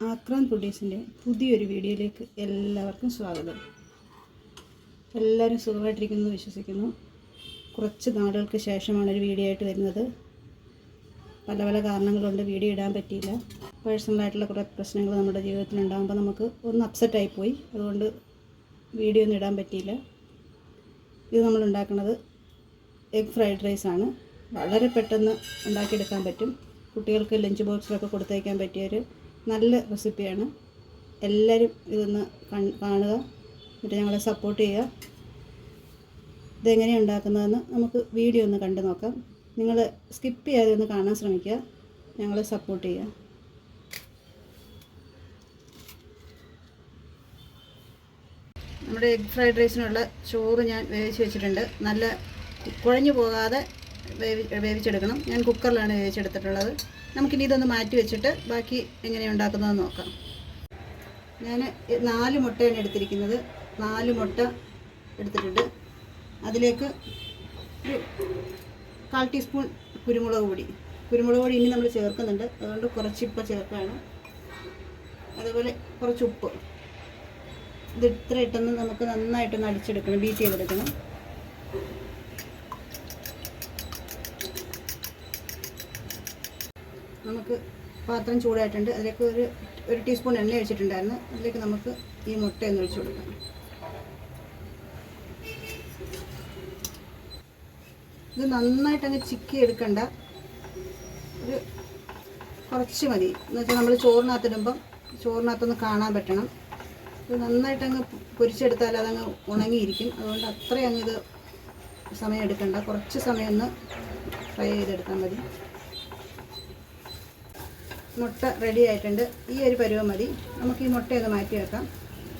ആക്രാൻ ഫുഡീസിന്റെ പുതിയൊരു വീഡിയോയിലേക്ക് എല്ലാവർക്കും സ്വാഗതം. എല്ലാവരും സുഖമായിട്ടിരിക്കുന്നു വിശ്വസിക്കുന്നു. കുറച്ച് നാളുകൾക്ക് ശേഷമാണ് ഒരു വീഡിയോ ആയിട്ട് വരുന്നത്. പല പല കാരണങ്ങളുണ്ട് വീഡിയോ ഇടാൻ പറ്റിയില്ല. പേഴ്സണലായിട്ടുള്ള കുറേ പ്രശ്നങ്ങൾ നമ്മുടെ ജീവിതത്തിൽ ഉണ്ടാകുമ്പോൾ നമുക്ക് ഒന്ന് അപ്സെറ്റ് പോയി. അതുകൊണ്ട് വീഡിയോ ഒന്നും ഇടാൻ പറ്റിയില്ല. ഇത് നമ്മൾ ഉണ്ടാക്കുന്നത് എഗ് ഫ്രൈഡ് റൈസാണ് വളരെ പെട്ടെന്ന് ഉണ്ടാക്കിയെടുക്കാൻ പറ്റും. കുട്ടികൾക്ക് ലഞ്ച് ബോക്സിലൊക്കെ കൊടുത്തയക്കാൻ പറ്റിയൊരു നല്ല റെസിപ്പിയാണ് എല്ലാവരും ഇതൊന്ന് കാണുക. എന്നിട്ട് ഞങ്ങളെ സപ്പോർട്ട് ചെയ്യുക. ഇതെങ്ങനെയാണ് ഉണ്ടാക്കുന്നതെന്ന് നമുക്ക് വീഡിയോ ഒന്ന് കണ്ടു നോക്കാം. നിങ്ങൾ സ്കിപ്പ് ചെയ്യാതെ ഒന്ന് കാണാൻ ശ്രമിക്കുക. ഞങ്ങളെ സപ്പോർട്ട് ചെയ്യുക. നമ്മുടെ എഗ് ഫ്രൈഡ് റൈസിനുള്ള ചോറ് ഞാൻ വേവിച്ച് വെച്ചിട്ടുണ്ട്. നല്ല കുഴഞ്ഞു പോകാതെ വേവി വേവിച്ചെടുക്കണം. ഞാൻ കുക്കറിലാണ് വേവിച്ചെടുത്തിട്ടുള്ളത്. നമുക്കിനി ഇതൊന്ന് മാറ്റി വെച്ചിട്ട് ബാക്കി എങ്ങനെ ഉണ്ടാക്കുന്നതെന്ന് നോക്കാം. ഞാൻ നാല് മുട്ടയാണ് എടുത്തിരിക്കുന്നത്. നാല് മുട്ട എടുത്തിട്ടുണ്ട്. അതിലേക്ക് ഒരു കാൽ ടീസ്പൂൺ കുരുമുളക് പൊടി. കുരുമുളക് പൊടി ഇനി നമ്മൾ ചേർക്കുന്നുണ്ട്. അതുകൊണ്ട് കുറച്ച് ഇപ്പോൾ ചേർക്കുകയാണ് അതുപോലെ കുറച്ച് ഉപ്പ്. ഇത് ഇത്ര ഇട്ടൊന്ന് നമുക്ക് നന്നായിട്ടൊന്ന് അടിച്ചെടുക്കണം. ബീറ്റ് ചെയ്തെടുക്കണം. നമുക്ക് പാത്രം ചൂടായിട്ടുണ്ട്. അതിലേക്ക് ഒരു ഒരു ടീസ്പൂൺ എണ്ണ ഒഴിച്ചിട്ടുണ്ടായിരുന്നു. അതിലേക്ക് നമുക്ക് ഈ മുട്ട മുട്ടയൊന്ന് ഒഴിച്ചു കൊടുക്കാം. ഇത് നന്നായിട്ട് അങ്ങ് ചിക്കി എടുക്കണ്ട. ഒരു കുറച്ച് മതി. എന്ന് വെച്ചാൽ നമ്മൾ ചോറിനകത്തിടുമ്പം ചോറിനകത്തൊന്ന് കാണാൻ പറ്റണം. ഇത് നന്നായിട്ട് അങ്ങ് പൊരിച്ചെടുത്താൽ അതങ്ങ് ഉണങ്ങിയിരിക്കും. അതുകൊണ്ട് അത്രയങ്ങ് ഇത് സമയം എടുക്കണ്ട. കുറച്ച് സമയം ഒന്ന് ഫ്രൈ ചെയ്തെടുത്താൽ മതി. മുട്ട റെഡി ആയിട്ടുണ്ട്. ഈ ഒരു പരുവം മതി. നമുക്ക് ഈ മുട്ടയൊന്ന് മാറ്റി വെക്കാം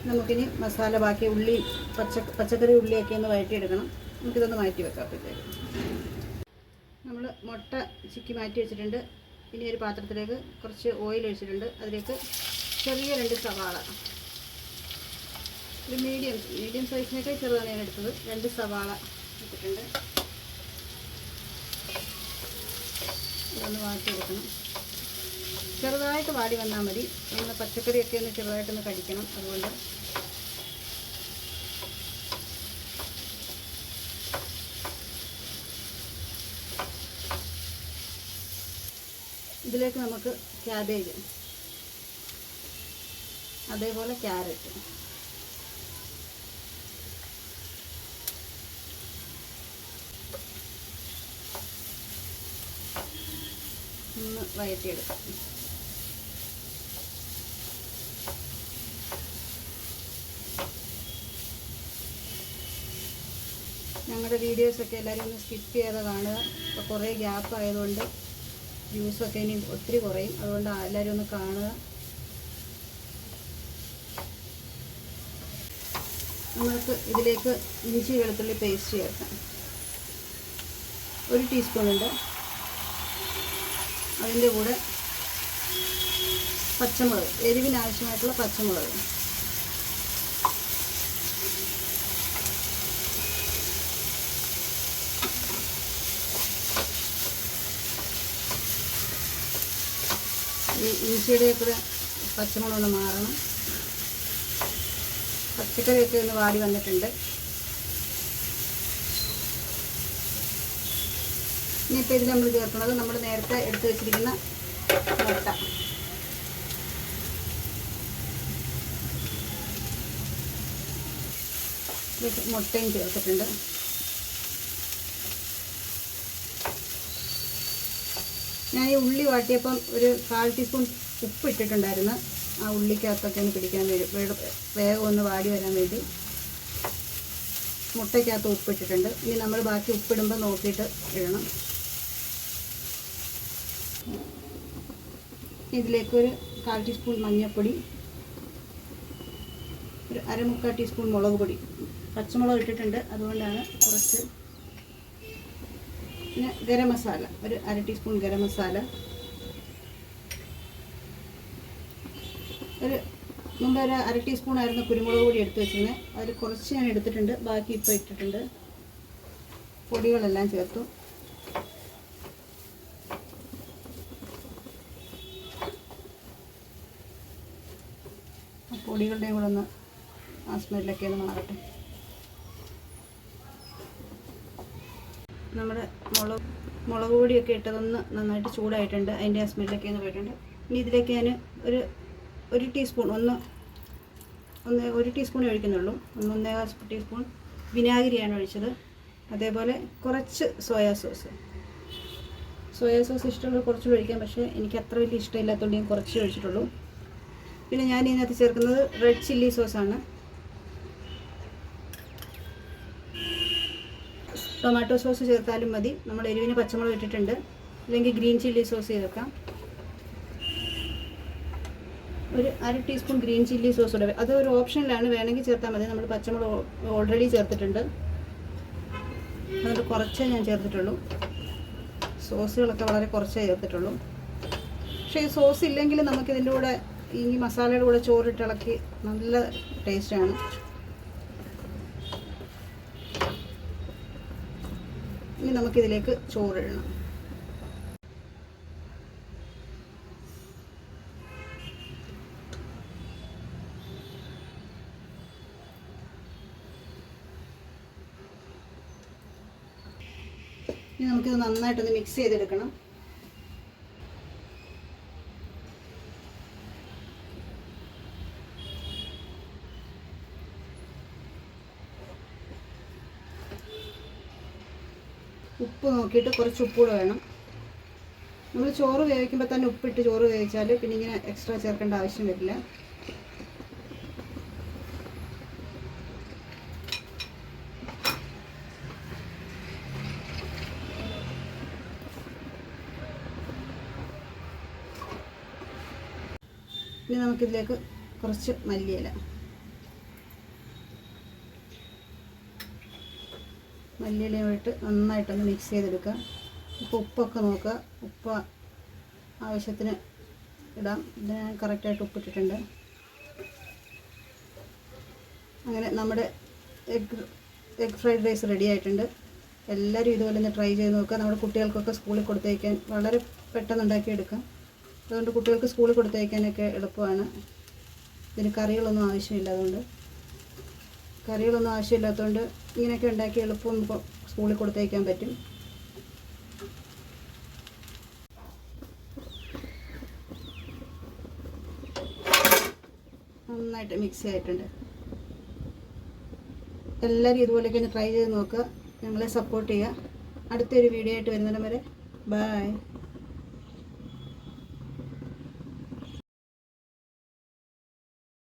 നമുക്കിനി മസാല ബാക്കി ഉള്ളി പച്ച പച്ചക്കറി ഉള്ളിയൊക്കെ ഒന്ന് വഴറ്റിയെടുക്കണം. നമുക്കിതൊന്ന് മാറ്റി വെക്കാം അപ്പോഴത്തേക്ക്. നമ്മൾ മുട്ട ചിക്കി മാറ്റി വെച്ചിട്ടുണ്ട്. ഇനി ഒരു പാത്രത്തിലേക്ക് കുറച്ച് ഓയിൽ ഒഴിച്ചിട്ടുണ്ട്. അതിലേക്ക് ചെറിയ രണ്ട് സവാള. ഒരു മീഡിയം മീഡിയം സൈസിനൊക്കെ ചെറുതാണ് ഞാൻ എടുത്തത്. രണ്ട് സവാള ഇട്ടിട്ടുണ്ട്. ഇതൊന്ന് വാട്ടിയെടുക്കണം. ചെറുതായിട്ട് വാടി വന്നാൽ മതി. നമ്മൾ പച്ചക്കറിയൊക്കെ ഒന്ന് ചെറുതായിട്ടൊന്ന് കടിക്കണം അതുകൊണ്ട്. ഇതിലേക്ക് നമുക്ക് ക്യാബേജ് അതേപോലെ ക്യാരറ്റ്. ഒന്ന് വഴറ്റിയെടുക്കാം ഞങ്ങളുടെ വീഡിയോസൊക്കെ എല്ലാവരും ഒന്ന് സ്കിപ്പ് ചെയ്ത് കാണുക. ഇപ്പോൾ കുറേ ഗ്യാപ്പ് ആയതുകൊണ്ട് വ്യൂസൊക്കെ ഇനി ഒത്തിരി കുറയും. അതുകൊണ്ട് എല്ലാവരും ഒന്ന് കാണുക. നമ്മൾക്ക് ഇതിലേക്ക് ഇഞ്ചി വെളുത്തുള്ളി പേസ്റ്റ് ചേർക്കാം. ഒരു ടീസ്പൂണുണ്ട് അതിന്റെ കൂടെ പച്ചമുളക് എരിവിന് ആവശ്യമായിട്ടുള്ള പച്ചമുളക്. ഈ പച്ചമുളകൊന്ന് മാറണം. പച്ചക്കറിയൊക്കെ ഒന്ന് വാടി വന്നിട്ടുണ്ട്. ഇനിയിപ്പോൾ ഇതിൽ നമ്മൾ ചേർക്കുന്നത് നമ്മൾ നേരത്തെ എടുത്തു വെച്ചിരിക്കുന്ന മുട്ട. മുട്ടയും ചേർത്തിട്ടുണ്ട്. ഞാൻ ഈ ഉള്ളി വാട്ടിയപ്പം ഒരു കാൽ ടീസ്പൂൺ ഉപ്പ് ഇട്ടിട്ടുണ്ടായിരുന്നു. ആ ഉള്ളിക്കകത്തൊക്കെ ഒന്ന് പിടിക്കാൻ വേണ്ടി വേഗം ഒന്ന് വാടി വരാൻ വേണ്ടി. മുട്ടയ്ക്കകത്ത് ഉപ്പ് ഇട്ടിട്ടുണ്ട്. ഇനി നമ്മൾ ബാക്കി ഉപ്പിടുമ്പോൾ നോക്കിയിട്ട് ഇടണം. ഇതിലേക്ക് ഒരു കാൽ ടീസ്പൂൺ മഞ്ഞൾപ്പൊടി ഒരു അരമുക്കാൽ ടീസ്പൂൺ മുളക് പൊടി. പച്ചമുളക് ഇട്ടിട്ടുണ്ട്. അതുകൊണ്ടാണ് കുറച്ച് പിന്നെ ഗരം മസാല ഒരു അര ടീസ്പൂൺ ഗരം മസാല. ഒരു മുമ്പ് ഒരു അര ടീസ്പൂൺ ആയിരുന്നു കുരുമുളക് പൊടി എടുത്ത് വെച്ചിരുന്നത് അതിൽ കുറച്ച് ഞാൻ എടുത്തിട്ടുണ്ട്. ബാക്കി ഇപ്പോൾ ഇട്ടിട്ടുണ്ട്. പൊടികളെല്ലാം ചേർത്തു. പൊടികളുടെയും കൂടെ ഒന്ന് ആ സ്മെല്ലൊക്കെ ഒന്ന് മാറട്ടെ. നമ്മുടെ മുളക് മുളക് പൊടിയൊക്കെ ഇട്ടതൊന്ന് നന്നായിട്ട് ചൂടായിട്ടുണ്ട്. അതിന്റെ ആ സ്മെല്ലൊക്കെ ഒന്ന് പോയിട്ടുണ്ട്. ഇനി ഇതിലേക്ക് ഞാൻ ഒരു ഒരു ടീസ്പൂൺ ഒന്ന് ഒന്ന് ഒരു ടീസ്പൂൺ ഒഴിക്കുന്നുള്ളൂ. ഒന്ന് ഒന്നേകാൽ ടീസ്പൂൺ വിനാഗിരിയാണ് ഒഴിച്ചത്. അതേപോലെ കുറച്ച് സോയാ സോസ്. സോയാ സോസ് ഇഷ്ടമുള്ള കുറച്ച് ഒഴിക്കാം പക്ഷേ എനിക്ക് അത്ര വലിയ ഇഷ്ടമില്ലാത്തതുകൊണ്ട് ഞാൻ കുറച്ച് ഒഴിച്ചിട്ടുള്ളൂ. പിന്നെ ഞാൻ ഇതിനകത്ത് ചേർക്കുന്നത് റെഡ് ചില്ലി സോസാണ്. ടൊമാറ്റോ സോസ് ചേർത്താലും മതി. നമ്മൾ എരിവിന് പച്ചമുളക് ഇട്ടിട്ടുണ്ട്. അല്ലെങ്കിൽ ഗ്രീൻ ചില്ലി സോസ് ചേർക്കാം. ഒരു അര ടീസ്പൂൺ ഗ്രീൻ ചില്ലി സോസ് കൂടെ അത് ഒരു ഓപ്ഷനിലാണ്. വേണമെങ്കിൽ ചേർത്താൽ മതി. നമ്മൾ പച്ചമുളക് ഓൾറെഡി ചേർത്തിട്ടുണ്ട്. അതുകൊണ്ട് കുറച്ചേ ഞാൻ ചേർത്തിട്ടുള്ളൂ. സോസുകളൊക്കെ വളരെ കുറച്ചേ ചേർത്തിട്ടുള്ളൂ. പക്ഷേ ഈ സോസ് ഇല്ലെങ്കിൽ നമുക്കിതിന്റെ കൂടെ ഈ മസാലയുടെ കൂടെ ചോറിട്ട് ഇളക്കി നല്ല ടേസ്റ്റാണ്. നമുക്കിതിലേക്ക് ചോറിടണം ഇനി നമുക്കിത് നന്നായിട്ടൊന്ന് മിക്സ് ചെയ്തെടുക്കണം. ഉപ്പ് നോക്കിയിട്ട് കുറച്ച് ഉപ്പ് കൂടെ വേണം. നമ്മൾ ചോറ് വേവിക്കുമ്പോൾ തന്നെ ഉപ്പിട്ട് ചോറ് വേവിച്ചാൽ പിന്നെ ഇങ്ങനെ എക്സ്ട്രാ ചേർക്കേണ്ട ആവശ്യം വരില്ല. ഇനി നമുക്കിതിലേക്ക് കുറച്ച് മല്ലിയില. മല്ലിയിലയും ഇട്ട് നന്നായിട്ടൊന്ന് മിക്സ് ചെയ്തെടുക്കുക. ഇപ്പോൾ ഉപ്പൊക്കെ നോക്കുക. ഉപ്പ് ആവശ്യത്തിന് ഇടാം. ഇത് ഞാൻ കറക്റ്റായിട്ട് ഉപ്പിട്ടിട്ടുണ്ട്. അങ്ങനെ നമ്മുടെ egg egg fried rice ready ആയിട്ടുണ്ട്. എല്ലാവരും ഇതുപോലെ ഒന്ന് ട്രൈ ചെയ്ത് നോക്കുക. നമ്മുടെ കുട്ടികൾക്കൊക്കെ സ്കൂളിൽ കൊടുത്തയക്കാൻ വളരെ പെട്ടെന്ന് ഉണ്ടാക്കിയെടുക്കാം അതുകൊണ്ട് കുട്ടികൾക്ക് സ്കൂളിൽ കൊടുത്തയക്കാനൊക്കെ എളുപ്പമാണ്. ഇതിന് കറികളൊന്നും ആവശ്യമില്ല അതുകൊണ്ട്. കറികളൊന്നും ആവശ്യമില്ലാത്തതുകൊണ്ട് ഇങ്ങനെയൊക്കെ ഉണ്ടാക്കി എളുപ്പം സ്കൂളിൽ കൊടുത്തയക്കാൻ പറ്റും. നന്നായിട്ട് മിക്സ് ആയിട്ടുണ്ട്. എല്ലാവരും ഇതുപോലെയൊക്കെ ഒന്ന് ട്രൈ ചെയ്ത് നോക്കുക ഞങ്ങളെ സപ്പോർട്ട് ചെയ്യുക. അടുത്തൊരു വീഡിയോ ആയിട്ട് വരുന്നിടം വരെ. ബായ്